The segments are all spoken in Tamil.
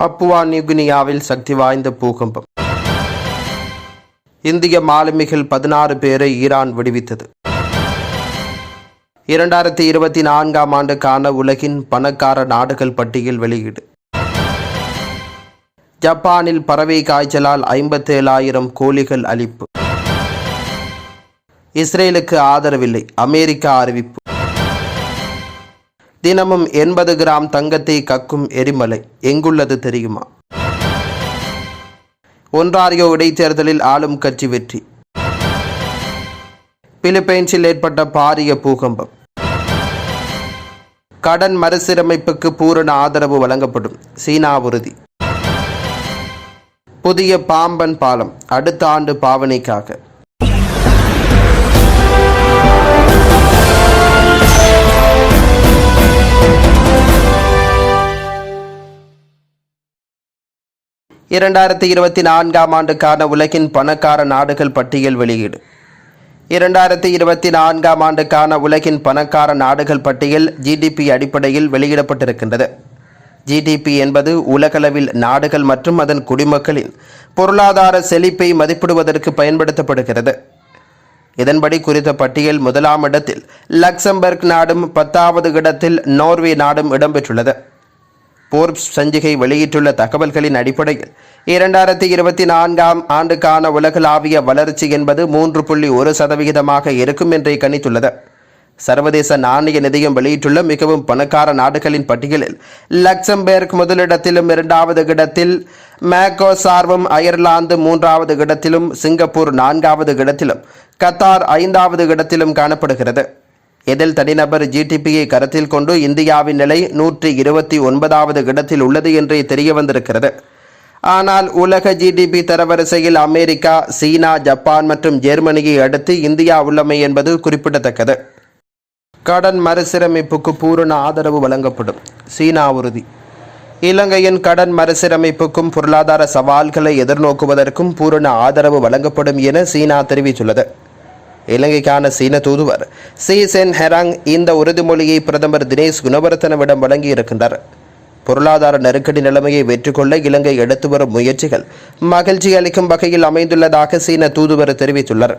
பப்புவா நியூகினியாவில் சக்தி வாய்ந்த பூகம்பம். இந்திய மாலுமிகள் பதினாறு பேரை ஈரான் விடுவித்தது. இரண்டாயிரத்தி இருபத்தி நான்காம் ஆண்டுக்கான உலகின் பணக்கார நாடுகள் பட்டியல் வெளியீடு. ஜப்பானில் பறவை காய்ச்சலால் ஐம்பத்தேழாயிரம் கோழிகள் அழிப்பு. இஸ்ரேலுக்கு ஆதரவில்லை அமெரிக்கா அறிவிப்பு. தினமும் எண்பது கிராம் தங்கத்தை கக்கும் எரிமலை. எங்குள்ளது தெரியுமா? ஒன்றாரியோ இடைத்தேர்தலில் ஆளும் கட்சி வெற்றி. பிலிப்பைன்ஸில் ஏற்பட்ட பாரிய பூகம்பம். கடன் மறுசீரமைப்புக்கு பூரண ஆதரவு வழங்கப்படும். சீனா உறுதி. புதிய பாம்பன் பாலம் அடுத்த ஆண்டு பாவனைக்காக. இரண்டாயிரத்தி இருபத்தி நான்காம் ஆண்டுக்கான உலகின் பணக்கார நாடுகள் பட்டியல் வெளியீடு. இரண்டாயிரத்தி இருபத்தி நான்காம் ஆண்டுக்கான உலகின் பணக்கார நாடுகள் பட்டியல் ஜிடிபி அடிப்படையில் வெளியிடப்பட்டிருக்கின்றது. ஜிடிபி என்பது உலகளவில் நாடுகள் மற்றும் அதன் குடிமக்களின் பொருளாதார செழிப்பை மதிப்பிடுவதற்கு பயன்படுத்தப்படுகிறது. இதன்படி குறித்த பட்டியல் முதலாம் இடத்தில் லக்சம்பர்க் நாடும் பத்தாவது இடத்தில் நோர்வே நாடும் இடம்பெற்றுள்ளது. போர்ப்ஸ் சஞ்சிகை வெளியிட்டுள்ள தகவல்களின் அடிப்படையில் இரண்டாயிரத்தி இருபத்தி நான்காம் ஆண்டுக்கான உலகளாவிய வளர்ச்சி என்பது மூன்று புள்ளி ஒரு சதவிகிதமாக இருக்கும் என்றே கணித்துள்ளது. சர்வதேச நாணய நிதியம் வெளியிட்டுள்ள மிகவும் பணக்கார நாடுகளின் பட்டியலில் லக்சம்பேர்க் முதலிடத்திலும் இரண்டாவது இடத்தில் மேக்கோ சார்வம் அயர்லாந்து மூன்றாவது இடத்திலும் சிங்கப்பூர் நான்காவது இடத்திலும் கத்தார் ஐந்தாவது இடத்திலும் காணப்படுகிறது. இதில் தனிநபர் ஜிடிபியை கருத்தில் கொண்டு இந்தியாவின் நிலை நூற்றி இருபத்தி ஒன்பதாவது இடத்தில் உள்ளது என்றே தெரிய வந்திருக்கிறது. ஆனால் உலக ஜிடிபி தரவரிசையில் அமெரிக்கா சீனா ஜப்பான் மற்றும் ஜெர்மனியை அடுத்து இந்தியா உள்ளமை என்பது குறிப்பிடத்தக்கது. கடன் மறுசீரமைப்புக்கு பூரண ஆதரவு வழங்கப்படும். சீனா உறுதி. இலங்கையின் கடன் மறுசீரமைப்புக்கும் பொருளாதார சவால்களை எதிர்நோக்குவதற்கும் பூரண ஆதரவு வழங்கப்படும் என சீனா தெரிவித்துள்ளது. இலங்கைக்கான சீன தூதுவர் சி சென் ஹெராங் இந்த உறுதிமொழியை பிரதமர் தினேஷ் குணவர்த்தனவிடம் வழங்கியிருக்கின்றார். பொருளாதார நெருக்கடி நிலைமையை வெற்றிக்கொள்ள இலங்கை எடுத்து வரும் முயற்சிகள் மகிழ்ச்சி அளிக்கும் வகையில் அமைந்துள்ளதாக சீன தூதுவர் தெரிவித்துள்ளார்.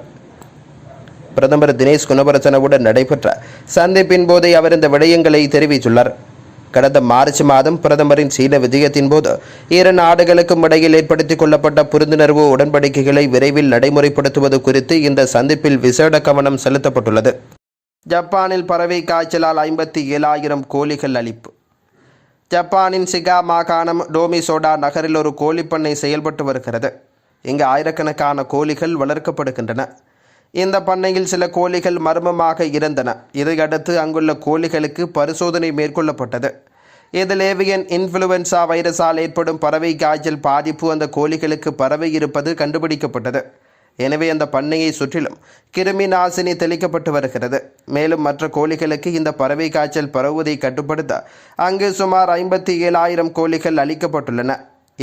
பிரதமர் தினேஷ் குணவர்த்தனவுடன் நடைபெற்ற சந்திப்பின் போதே அவர் இந்த விடயங்களை தெரிவித்துள்ளார். கடந்த மார்ச் மாதம் பிரதமரின் சீன விஜயத்தின் போது இரு நாடுகளுக்கும் இடையில் ஏற்படுத்திக் கொள்ளப்பட்ட புரிந்துணர்வு உடன்படிக்கைகளை விரைவில் நடைமுறைப்படுத்துவது குறித்து இந்த சந்திப்பில் விசேட கவனம் செலுத்தப்பட்டுள்ளது. ஜப்பானில் பறவை காய்ச்சலால் ஐம்பத்தி ஏழாயிரம் கோழிகள் அளிப்பு ஜப்பானின் சிகா மாகாணம் டோமிசோடா நகரில் ஒரு கோழிப்பண்ணை செயல்பட்டு வருகிறது. இங்கு ஆயிரக்கணக்கான கோழிகள் வளர்க்கப்படுகின்றன. இந்த பண்ணையில் சில கோழிகள் மர்மமாக இருந்தன. இதையடுத்து அங்குள்ள கோழிகளுக்கு பரிசோதனை மேற்கொள்ளப்பட்டது. இதில் ஏவியன் இன்ஃப்ளூவன்சா வைரஸால் ஏற்படும் பறவை காய்ச்சல் பாதிப்பு அந்த கோழிகளுக்கு பரவி இருப்பது கண்டுபிடிக்கப்பட்டது. எனவே அந்த பண்ணையை சுற்றிலும் கிருமி நாசினி தெளிக்கப்பட்டு வருகிறது. மேலும் மற்ற கோழிகளுக்கு இந்த பறவை காய்ச்சல் பரவுவதை கட்டுப்படுத்த அங்கு சுமார் ஐம்பத்தி ஏழாயிரம் கோழிகள் அளிக்கப்பட்டுள்ளன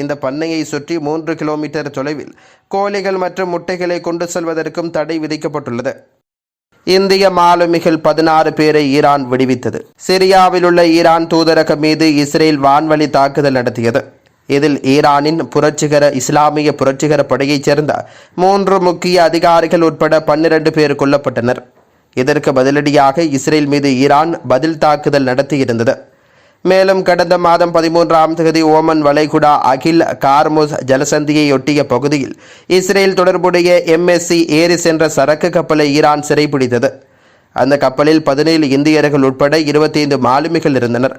இந்த பண்ணையை சுற்றி மூன்று கிலோமீட்டர் தொலைவில் கோழிகள் மற்றும் முட்டைகளை கொண்டு செல்வதற்கும் தடை விதிக்கப்பட்டுள்ளது. இந்திய மாலுமிகள் பதினாறு பேரை ஈரான் விடுவித்தது. சிரியாவில் உள்ள ஈரான் தூதரகம் மீது இஸ்ரேல் வான்வழி தாக்குதல் நடத்தியது. இதில் ஈரானின் புரட்சிகர இஸ்லாமிய புரட்சிகர படையைச் சேர்ந்த மூன்று முக்கிய அதிகாரிகள் உட்பட பன்னிரண்டு பேர் கொல்லப்பட்டனர். இதற்கு பதிலடியாக இஸ்ரேல் மீது ஈரான் பதில் தாக்குதல் நடத்தியிருந்தது. மேலும் கடந்த மாதம் பதிமூன்றாம் தேதி ஓமன் வளைகுடா அகில் கார்முஸ் ஜலசந்தியையொட்டிய பகுதியில் இஸ்ரேல் தொடர்புடைய எம்எஸ்சி ஏரிஸ் என்ற சரக்கு கப்பலை ஈரான் சிறைபிடித்தது. அந்த கப்பலில் பதினேழு இந்தியர்கள் உட்பட இருபத்தைந்து மாலுமிகள் இருந்தனர்.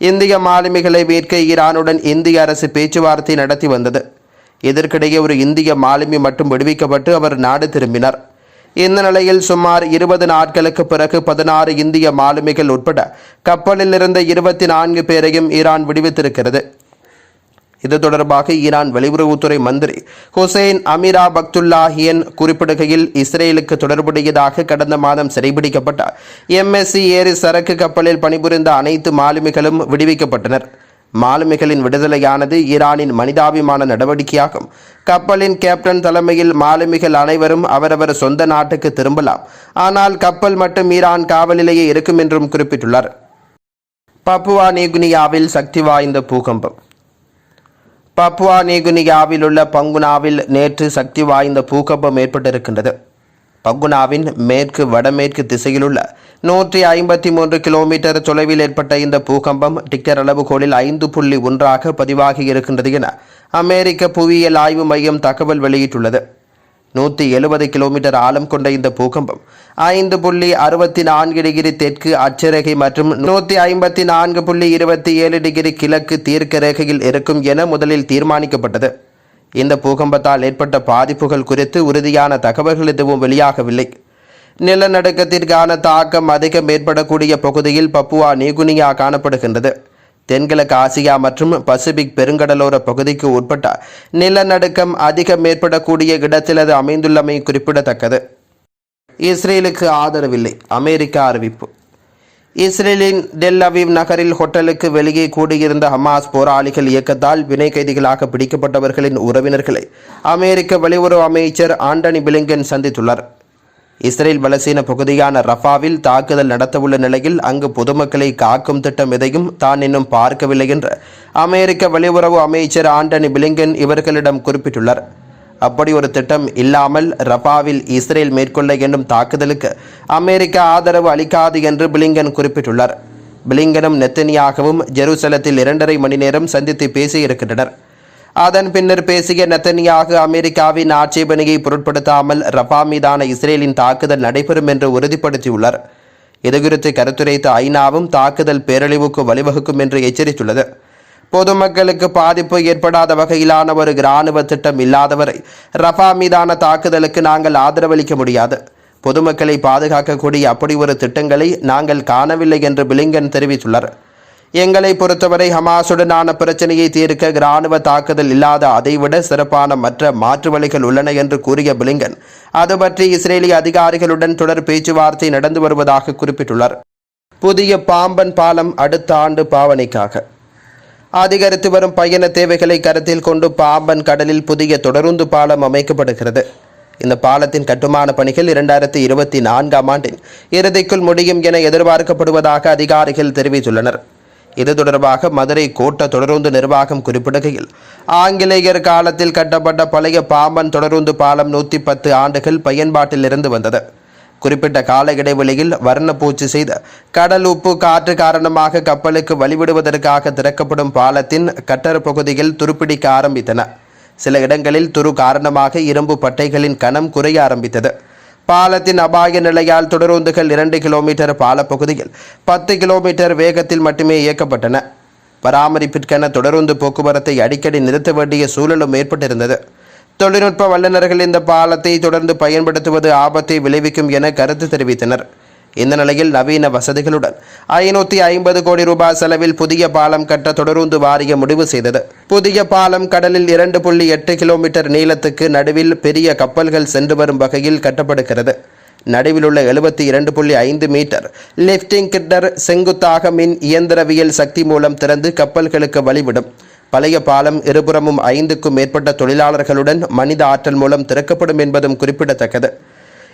இந்திய மாலுமிகளை மீட்க ஈரானுடன் இந்திய அரசு பேச்சுவார்த்தை நடத்தி வந்தது. இதற்கிடையே ஒரு இந்திய மாலுமி மட்டும் விடுவிக்கப்பட்டு அவர் நாடு திரும்பினார். இந்த நிலையில் சுமார் இருபது நாட்களுக்கு பிறகு பதினாறு இந்திய மாலுமிகள் உட்பட கப்பலில் இருந்த இருபத்தி நான்கு பேரையும் ஈரான் விடுவித்திருக்கிறது. இது தொடர்பாக ஈரான் வெளியுறவுத்துறை மந்திரி ஹுசைன் அமீரா பக்துல்லாஹியன் குறிப்பிடுகையில் இஸ்ரேலுக்கு தொடர்புடையதாக கடந்த மாதம் சிறைபிடிக்கப்பட்ட எம்எஸ்சி ஏரி சரக்கு கப்பலில் பணிபுரிந்த அனைத்து மாலுமிகளும் விடுவிக்கப்பட்டனர். மாலுமிகளின் விடுதலையானது ஈரானின் மனிதாபிமான நடவடிக்கையாகும். கப்பலின் கேப்டன் தலைமையில் மாலுமிகள் அனைவரும் அவரவர் சொந்த நாட்டுக்கு திரும்பலாம். ஆனால் கப்பல் மட்டும் ஈரான் காவலிலேயே இருக்கும் என்றும் குறிப்பிட்டுள்ளார். பப்புவா நியூகுனியாவில் சக்தி வாய்ந்த பூகம்பம். பப்புவா நீகுனியாவில் உள்ள பங்குனாவில் நேற்று சக்தி வாய்ந்த பூகம்பம் ஏற்பட்டிருக்கின்றது. பங்குனாவின் மேற்கு வடமேற்கு திசையிலுள்ள நூற்றி ஐம்பத்தி மூன்று கிலோமீட்டர் தொலைவில் ஏற்பட்ட இந்த பூகம்பம் டிக்டர் அளவுகோலில் ஐந்து புள்ளி ஒன்றாக பதிவாகி இருக்கின்றது என அமெரிக்க புவியியல் ஆய்வு மையம் தகவல் வெளியிட்டுள்ளது. நூற்றி எழுபது கிலோமீட்டர் ஆழம் கொண்ட இந்த பூகம்பம் ஐந்து புள்ளி அறுபத்தி நான்கு டிகிரி தெற்கு அட்சரேகை மற்றும் நூற்றி ஐம்பத்தி நான்கு புள்ளி இருபத்தி ஏழு டிகிரி கிழக்கு தீர்க்க ரேகையில் இருக்கும் என முதலில் தீர்மானிக்கப்பட்டது. இந்த பூகம்பத்தால் ஏற்பட்ட பாதிப்புகள் குறித்து உறுதியான தகவல்கள் எதுவும் வெளியாகவில்லை. நிலநடுக்கத்திற்கான தாக்கம் அதிகம் ஏற்படக்கூடிய பகுதியில் பப்புவா நியூகுனியா காணப்படுகின்றது. தென்கிழக்கு ஆசியா மற்றும் பசிபிக் பெருங்கடலோர பகுதிக்கு உட்பட்ட நிலநடுக்கம் அதிகம் ஏற்படக்கூடிய இடத்தில் அது அமைந்துள்ளமை குறிப்பிடத்தக்கது. இஸ்ரேலுக்கு ஆதரவில்லை. அமெரிக்கா அறிவிப்பு. இஸ்ரேலின் டெல் அவீவ் நகரில் ஹோட்டலுக்கு வெளியே கூடியிருந்த ஹமாஸ் போராளிகள் இயக்கத்தால் வினை கைதிகளாக பிடிக்கப்பட்டவர்களின் உறவினர்களை அமெரிக்க வெளியுறவு அமைச்சர் ஆண்டனி பிலிங்கன் சந்தித்துள்ளார். இஸ்ரேல் பலசீன பகுதியான ரஃபாவில் தாக்குதல் நடத்தவுள்ள நிலையில் அங்கு பொதுமக்களை காக்கும் திட்டம் எதையும் தான் இன்னும் பார்க்கவில்லை என்று அமெரிக்க வெளியுறவு அமைச்சர் ஆண்டனி பிலிங்கன் இவர்களிடம் குறிப்பிட்டுள்ளார். அப்படி ஒரு திட்டம் இல்லாமல் ரஃபாவில் இஸ்ரேல் மேற்கொள்ள எண்ணும் தாக்குதலுக்கு அமெரிக்கா ஆதரவு அளிக்காது என்று பிலிங்கன் குறிப்பிட்டுள்ளார். பிலிங்கனும் நெத்தனியாகவும் ஜெருசலத்தில் இரண்டரை மணி நேரம் சந்தித்து பேசியிருக்கின்றனர். அதன் பின்னர் பேசிய நெத்தனியாக அமெரிக்காவின் ஆட்சேபனையை பொருட்படுத்தாமல் ரஃபா மீதான இஸ்ரேலின் தாக்குதல் நடைபெறும் என்று உறுதிப்படுத்தியுள்ளார். இதுகுறித்து கருத்துரைத்த ஐநாவும் தாக்குதல் பேரழிவுக்கு வழிவகுக்கும் என்று எச்சரித்துள்ளது. பொதுமக்களுக்கு பாதிப்பு ஏற்படாத வகையிலான ஒரு இராணுவ திட்டம் இல்லாதவரை ரஃபா மீதான தாக்குதலுக்கு நாங்கள் ஆதரவளிக்க முடியாது. பொதுமக்களை பாதுகாக்கக்கூடிய அப்படி ஒரு திட்டங்களை நாங்கள் காணவில்லை என்று பிலிங்கன் தெரிவித்துள்ளார். எங்களை பொறுத்தவரை ஹமாசுடனான பிரச்சனையை தீர்க்க இராணுவ தாக்குதல் இல்லாத அதைவிட சிறப்பான மற்ற மாற்று வழிகள் உள்ளன என்று கூறிய பிலிங்கன் அது பற்றி இஸ்ரேலிய அதிகாரிகளுடன் தொடர் பேச்சுவார்த்தை நடந்து வருவதாக குறிப்பிட்டுள்ளார். புதிய பாம்பன் பாலம் அடுத்த ஆண்டு பாவனைக்காக. அதிகரித்து வரும் பயண தேவைகளை கருத்தில் கொண்டு பாம்பன் கடலில் புதிய தொடருந்து பாலம் அமைக்கப்படுகிறது. இந்த பாலத்தின் கட்டுமான பணிகள் இரண்டாயிரத்தி இருபத்தி நான்காம் ஆண்டின் இறுதிக்குள் முடியும் என எதிர்பார்க்கப்படுவதாக அதிகாரிகள் தெரிவித்துள்ளனர். இது தொடர்பாக மதுரை கோட்ட தொடருந்து நிர்வாகம் குறிப்பிடுகையில் ஆங்கிலேயர் காலத்தில் கட்டப்பட்ட பழைய பாம்பன் தொடருந்து பாலம் நூற்றி பத்து ஆண்டுகள் பயன்பாட்டில் இருந்து வந்தது. குறிப்பிட்ட கால இடைவெளியில் வர்ணப்பூச்சி செய்த கடல் உப்பு காற்று காரணமாக கப்பலுக்கு வழிவிடுவதற்காக திறக்கப்படும் பாலத்தின் கட்டர் பகுதியில் துருப்பிடிக்க ஆரம்பித்தன. சில இடங்களில் துரு காரணமாக இரும்பு பட்டைகளின் கணம் குறைய ஆரம்பித்தது. பாலத்தின் அபாய நிலையால் தொடருந்துகள் இரண்டு கிலோமீட்டர் பாலப்பகுதியில் பத்து கிலோமீட்டர் வேகத்தில் மட்டுமே இயக்கப்பட்டன. பராமரிப்பிற்கென தொடருந்து போக்குவரத்தை அடிக்கடி நிறுத்த வேண்டிய சூழலும் ஏற்பட்டிருந்தது. தொழில்நுட்ப வல்லுநர்கள் இந்த பாலத்தை தொடர்ந்து பயன்படுத்துவது ஆபத்தை விளைவிக்கும் என கருத்து தெரிவித்தனர். இந்த நிலையில் நவீன வசதிகளுடன் ஐநூற்றி ஐம்பது கோடி ரூபாய் செலவில் புதிய பாலம் கட்ட தொடருந்து வாரிய முடிவு செய்தது. புதிய பாலம் கடலில் இரண்டு புள்ளி எட்டு கிலோமீட்டர் நீளத்துக்கு நடுவில் பெரிய கப்பல்கள் சென்று வரும் வகையில் கட்டப்படுகிறது. நடுவில் உள்ள எழுபத்தி இரண்டு புள்ளி ஐந்து மீட்டர் லிஃப்டிங் கிட்டர் செங்குத்தாக மின் இயந்திரவியல் சக்தி மூலம் திறந்து கப்பல்களுக்கு வழிவிடும். பழைய பாலம் இருபுறமும் ஐந்துக்கும் மேற்பட்ட தொழிலாளர்களுடன் மனித ஆற்றல் மூலம் திறக்கப்படும் என்பதும் குறிப்பிடத்தக்கது.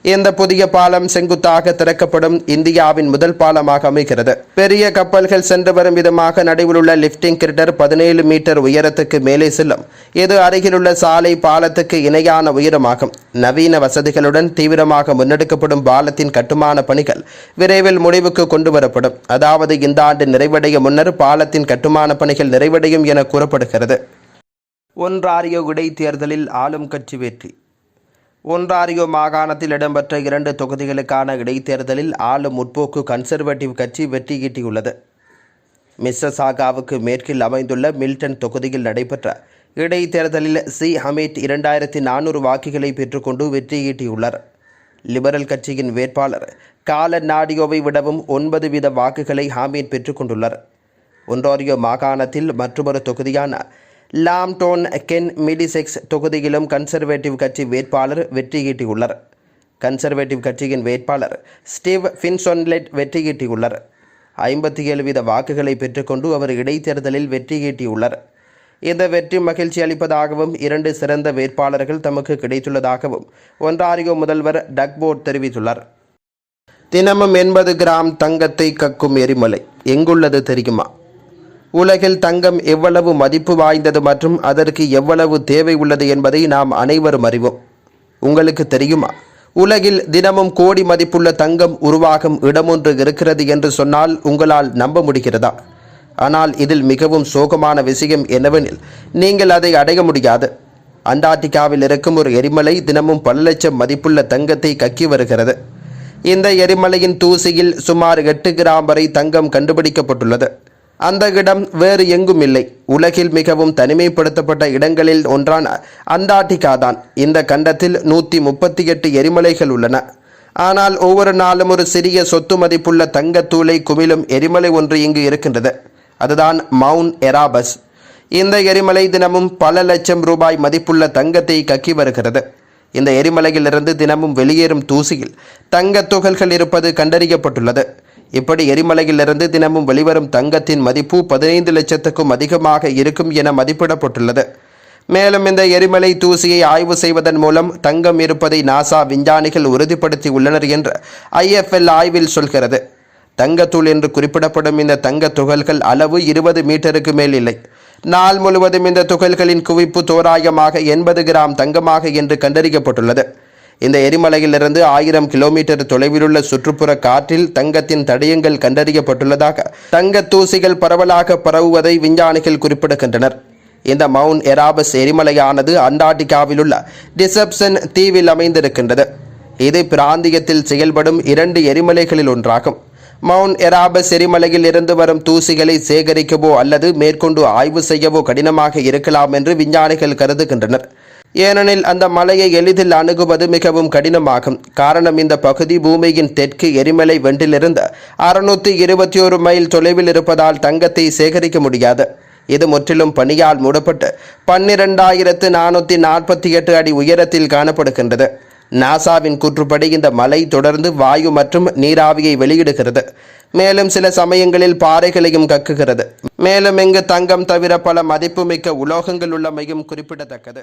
இந்த புதிய பாலம் செங்குத்தாக திறக்கப்படும் இந்தியாவின் முதல் பாலமாக அமைகிறது. பெரிய கப்பல்கள் சென்று வரும் விதமாக நடுவில் உள்ள லிப்டிங் கிரிட்டர் பதினேழு மீட்டர் உயரத்துக்கு மேலே செல்லும். இது அருகிலுள்ள சாலை பாலத்துக்கு இணையான உயரமாகும். நவீன வசதிகளுடன் தீவிரமாக முன்னெடுக்கப்படும் பாலத்தின் கட்டுமான பணிகள் விரைவில் முடிவுக்கு கொண்டு வரப்படும் அதாவது இந்த ஆண்டு நிறைவடைய முன்னர் பாலத்தின் கட்டுமான பணிகள் நிறைவடையும் என கூறப்படுகிறது. ஒன்றாரிய இடைத்தேர்தலில் ஆளும் கட்சி வெற்றி. ஒன்றாரியோ மாகாணத்தில் இடம்பெற்ற இரண்டு தொகுதிகளுக்கான இடைத்தேர்தலில் ஆளும் முற்போக்கு கன்சர்வேட்டிவ் கட்சி வெற்றி ஈட்டியுள்ளது. மிஸ்ஸசாகாவுக்கு மேற்கில் அமைந்துள்ள மில்டன் தொகுதியில் நடைபெற்ற இடைத்தேர்தலில் சி. ஹமீத் இரண்டாயிரத்தி நானூறு வாக்குகளை பெற்றுக்கொண்டு வெற்றிகட்டியுள்ளார் லிபரல் கட்சியின் வேட்பாளர் கால நாடியோவை விடவும் ஒன்பது வீத வாக்குகளை ஹாமீட் பெற்றுக்கொண்டுள்ளார். ஒன்றாரியோ மாகாணத்தில் மற்றொரு தொகுதியான லாம்டோன் கென் மிடிசெக்ஸ் தொகுதியிலும் கன்சர்வேட்டிவ் கட்சி வேட்பாளர் வெற்றியீட்டியுள்ளார் கன்சர்வேட்டிவ் கட்சியின் வேட்பாளர் ஸ்டீவ் ஃபின்சொன்லெட் வெற்றியீட்டியுள்ளார் ஐம்பத்தி ஏழு வீத வாக்குகளை பெற்றுக்கொண்டு அவர் இடைத்தேர்தலில் வெற்றியீட்டியுள்ளார் இந்த வெற்றி மகிழ்ச்சி அளிப்பதாகவும் இரண்டு சிறந்த வேட்பாளர்கள் தமக்கு கிடைத்துள்ளதாகவும் ஒன்றாரியோ முதல்வர் டக்போர்ட் தெரிவித்துள்ளார். தினமும் எண்பது கிராம் தங்கத்தை கக்கும் எரிமலை. எங்குள்ளது தெரியுமா? உலகில் தங்கம் எவ்வளவு மதிப்பு வாய்ந்தது மற்றும் அதற்கு எவ்வளவு தேவை உள்ளது என்பதை நாம் அனைவரும் அறிவோம். உங்களுக்கு தெரியுமா? உலகில் தினமும் கோடி மதிப்புள்ள தங்கம் உருவாகும் இடமொன்று இருக்கிறது என்று சொன்னால் உங்களால் நம்ப முடிகிறதா? ஆனால் இதில் மிகவும் சோகமான விஷயம் என்னவெனில் நீங்கள் அதை அடைய முடியாது. அண்டார்டிகாவில் இருக்கும் ஒரு எரிமலை தினமும் பல லட்சம் மதிப்புள்ள தங்கத்தை கக்கி வருகிறது. இந்த எரிமலையின் தூசியில் சுமார் எட்டு கிராம் வரை தங்கம் கண்டுபிடிக்கப்பட்டுள்ளது. அந்த இடம் வேறு எங்கும் இல்லை. உலகில் மிகவும் தனிமைப்படுத்தப்பட்ட இடங்களில் ஒன்றான அண்டார்டிகா தான் இந்த கண்டத்தில் நூற்றி முப்பத்தி எட்டு எரிமலைகள் உள்ளன. ஆனால் ஒவ்வொரு நாளும் ஒரு சிறிய சொத்து மதிப்புள்ள தங்கத்தூளை குமிழும் எரிமலை ஒன்று இங்கு இருக்கின்றது. அதுதான் மவுண்ட் எராபஸ். இந்த எரிமலை தினமும் பல லட்சம் ரூபாய் மதிப்புள்ள தங்கத்தை கக்கி வருகிறது. இந்த எரிமலையிலிருந்து தினமும் வெளியேறும் தூசியில் தங்கத் துகள்கள் இருப்பது கண்டறியப்பட்டுள்ளது. இப்படி எரிமலையிலிருந்து தினமும் வெளிவரும் தங்கத்தின் மதிப்பு பதினைந்து லட்சத்துக்கும் அதிகமாக இருக்கும் என மதிப்பிடப்பட்டுள்ளது. மேலும் இந்த எரிமலை தூசியை ஆய்வு செய்வதன் மூலம் தங்கம் இருப்பதை நாசா விஞ்ஞானிகள் உறுதிப்படுத்தி உள்ளனர் என்று ஐஎஃப்எல் ஆய்வில் சொல்கிறது. தங்கத்தூள் என்று குறிப்பிடப்படும் இந்த தங்க துகள்கள் அளவு இருபது மீட்டருக்கு மேல் இல்லை. நாள் முழுவதும் இந்த துகள்களின் குவிப்பு தோராயமாக எண்பது கிராம் தங்கமாக என்று கண்டறியப்பட்டுள்ளது. இந்த எரிமலையிலிருந்து ஆயிரம் கிலோமீட்டர் தொலைவிலுள்ள சுற்றுப்புற காற்றில் தங்கத்தின் தடயங்கள் கண்டறியப்பட்டுள்ளதாக தங்க தூசிகள் பரவலாக பரவுவதை விஞ்ஞானிகள் குறிப்பிடுகின்றனர். இந்த மவுண்ட் எராபஸ் எரிமலையானது அண்டார்டிகாவில் உள்ள டிசப்சன் தீவில் அமைந்திருக்கின்றது. இது பிராந்தியத்தில் செயல்படும் இரண்டு எரிமலைகளில் ஒன்றாகும். மவுண்ட் எராபஸ் எரிமலையில் இருந்து வரும் தூசிகளை சேகரிக்கவோ அல்லது மேற்கொண்டு ஆய்வு செய்யவோ கடினமாக இருக்கலாம் என்று விஞ்ஞானிகள் கருதுகின்றனர். ஏனெனில் அந்த மலையை எளிதில் அணுகுவது மிகவும் கடினமாகும். காரணம் இந்த பகுதி பூமியின் தெற்கு எரிமலை வெண்டிலிருந்து அறுநூத்தி இருபத்தி ஒரு மைல் தொலைவில் இருப்பதால் தங்கத்தை சேகரிக்க முடியாது. இது முற்றிலும் பனியால் மூடப்பட்டு பன்னிரெண்டாயிரத்து நானூற்றி நாற்பத்தி எட்டு அடி உயரத்தில் காணப்படுகின்றது. நாசாவின் கூற்றுப்படி இந்த மலை தொடர்ந்து வாயு மற்றும் நீராவியை வெளியிடுகிறது. மேலும் சில சமயங்களில் பாறைகளையும் கக்குகிறது. மேலும் இங்கு தங்கம் தவிர பல மதிப்புமிக்க உலோகங்கள் உள்ளமையும் குறிப்பிடத்தக்கது.